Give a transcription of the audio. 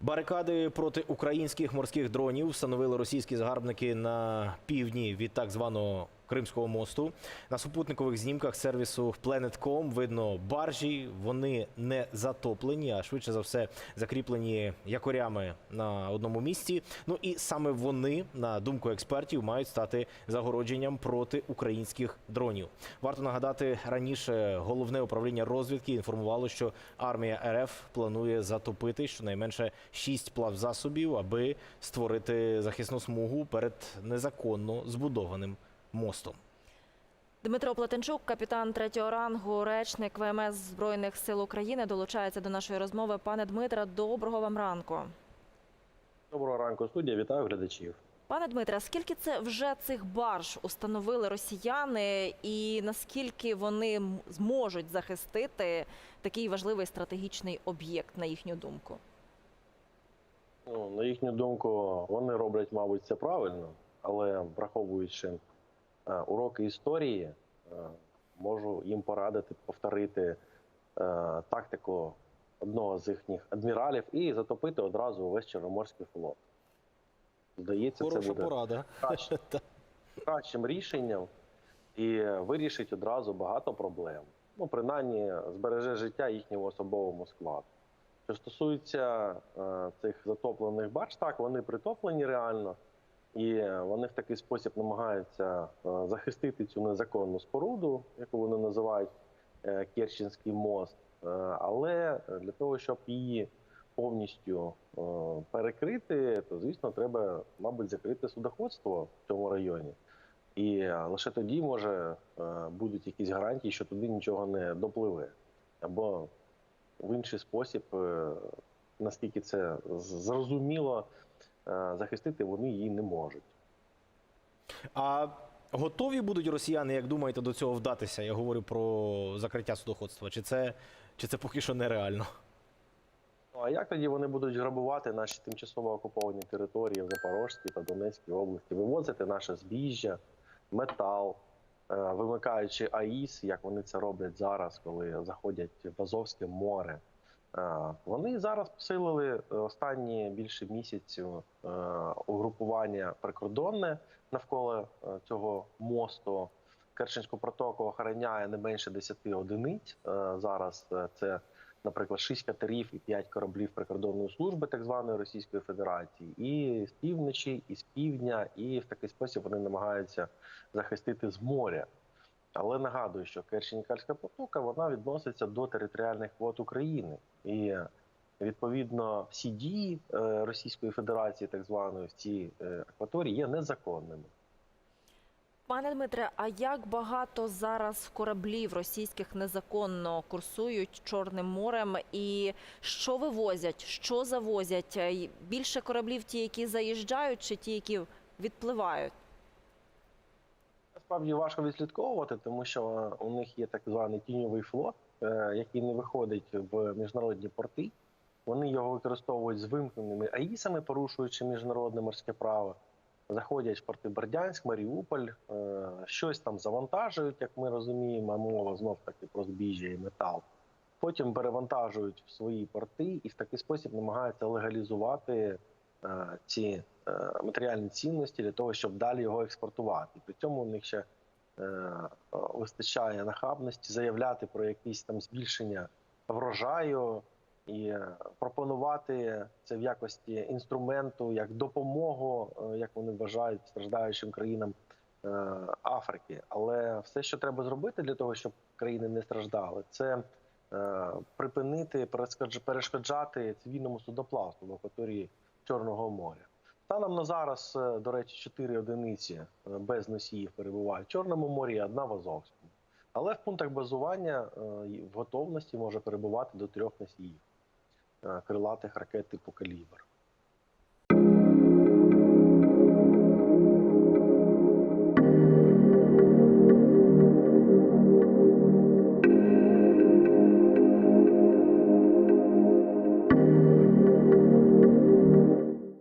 Барикади проти українських морських дронів встановили російські загарбники на півдні від так званого Кримського мосту. На супутникових знімках сервісу Planet.com видно баржі. Вони не затоплені, а швидше за все закріплені якорями на одному місці. Ну і саме вони, на думку експертів, мають стати загородженням проти українських дронів. Варто нагадати, раніше головне управління розвідки інформувало, що армія РФ планує затопити щонайменше шість плавзасобів, аби створити захисну смугу перед незаконно збудованим мостом. Дмитро Платенчук, капітан третього рангу, речник ВМС Збройних сил України, долучається до нашої розмови. Пане Дмитре, доброго вам ранку. Доброго ранку, студія. Вітаю глядачів. Пане Дмитре, скільки це вже цих барж установили росіяни, і наскільки вони зможуть захистити такий важливий стратегічний об'єкт, на їхню думку? Ну, на їхню думку, вони роблять, мабуть, це правильно, але враховуючи уроки історії, е, можу їм порадити повторити е, тактику одного з їхніх адміралів і затопити одразу увесь Чорноморський флот. Здається, це буде порада. краще, кращим рішенням і вирішить одразу багато проблем. Ну, принаймні, збереже життя їхньому особовому складу. Що стосується е, цих затоплених бач, так вони притоплені реально, і вони в такий спосіб намагаються е, захистити цю незаконну споруду, яку вони називають е, Керченський мост. Е, але для того, щоб її повністю е, перекрити, то звісно, треба, мабуть, закрити судоходство в цьому районі. І е, лише тоді може е, будуть якісь гарантії, що туди нічого не допливе. Або в інший спосіб, е, наскільки це зрозуміло, е, захистити вони її не можуть. А готові будуть росіяни, як думаєте, до цього вдатися? Я говорю про закриття судоходства. Чи це, чи це поки що нереально? Ну а як тоді вони будуть грабувати наші тимчасово окуповані території в Запорозькій та Донецькій області, вивозити наше збіжжя, метал, е, вимикаючи АІС, як вони це роблять зараз, коли заходять в Азовське море. Е, Вони зараз посилили останні більше місяцю е, угрупування прикордонне навколо е, цього мосту. Керченську протоку охороняє не менше 10 одиниць. Е, Зараз е, це наприклад, 6 катерів і 5 кораблів прикордонної служби так званої Російської Федерації, і з півночі, і з півдня, і в такий спосіб вони намагаються захистити з моря. Але нагадую, що Керченікальська протока вона відноситься до територіальних вод України, і відповідно всі дії е, Російської Федерації, так званої в цій е, акваторії, є незаконними. Пане Дмитре, а як багато зараз кораблів російських незаконно курсують Чорним морем? І що вивозять, що завозять? Е, Більше кораблів ті, які заїжджають, чи ті, які відпливають? Насправді важко відслідковувати, тому що у них є так званий тіньовий флот, е, який не виходить в міжнародні порти. Вони його використовують з вимкненими АІСами, порушуючи міжнародне морське право. Заходять в порти Бердянськ, Маріуполь, е, щось там завантажують, як ми розуміємо, мова знов таки про збіжжя і метал. Потім перевантажують в свої порти і в такий спосіб намагаються легалізувати ці е, матеріальні цінності для того, щоб далі його експортувати. При цьому у них ще е, вистачає нахабності заявляти про якісь там збільшення врожаю і е, пропонувати це в якості інструменту як допомогу, е, як вони вважають страждаючим країнам е, Африки. Але все, що треба зробити для того, щоб країни не страждали, це е, припинити перешкодж- перешкоджати цивільному судоплавству в акваторії Чорного моря. Станом на зараз, е, до речі, чотири одиниці е, без носіїв перебувають в Чорному морі, одна в Азовському. Але в пунктах базування е, в готовності може перебувати до трьох носіїв крилатих ракет типу калібр.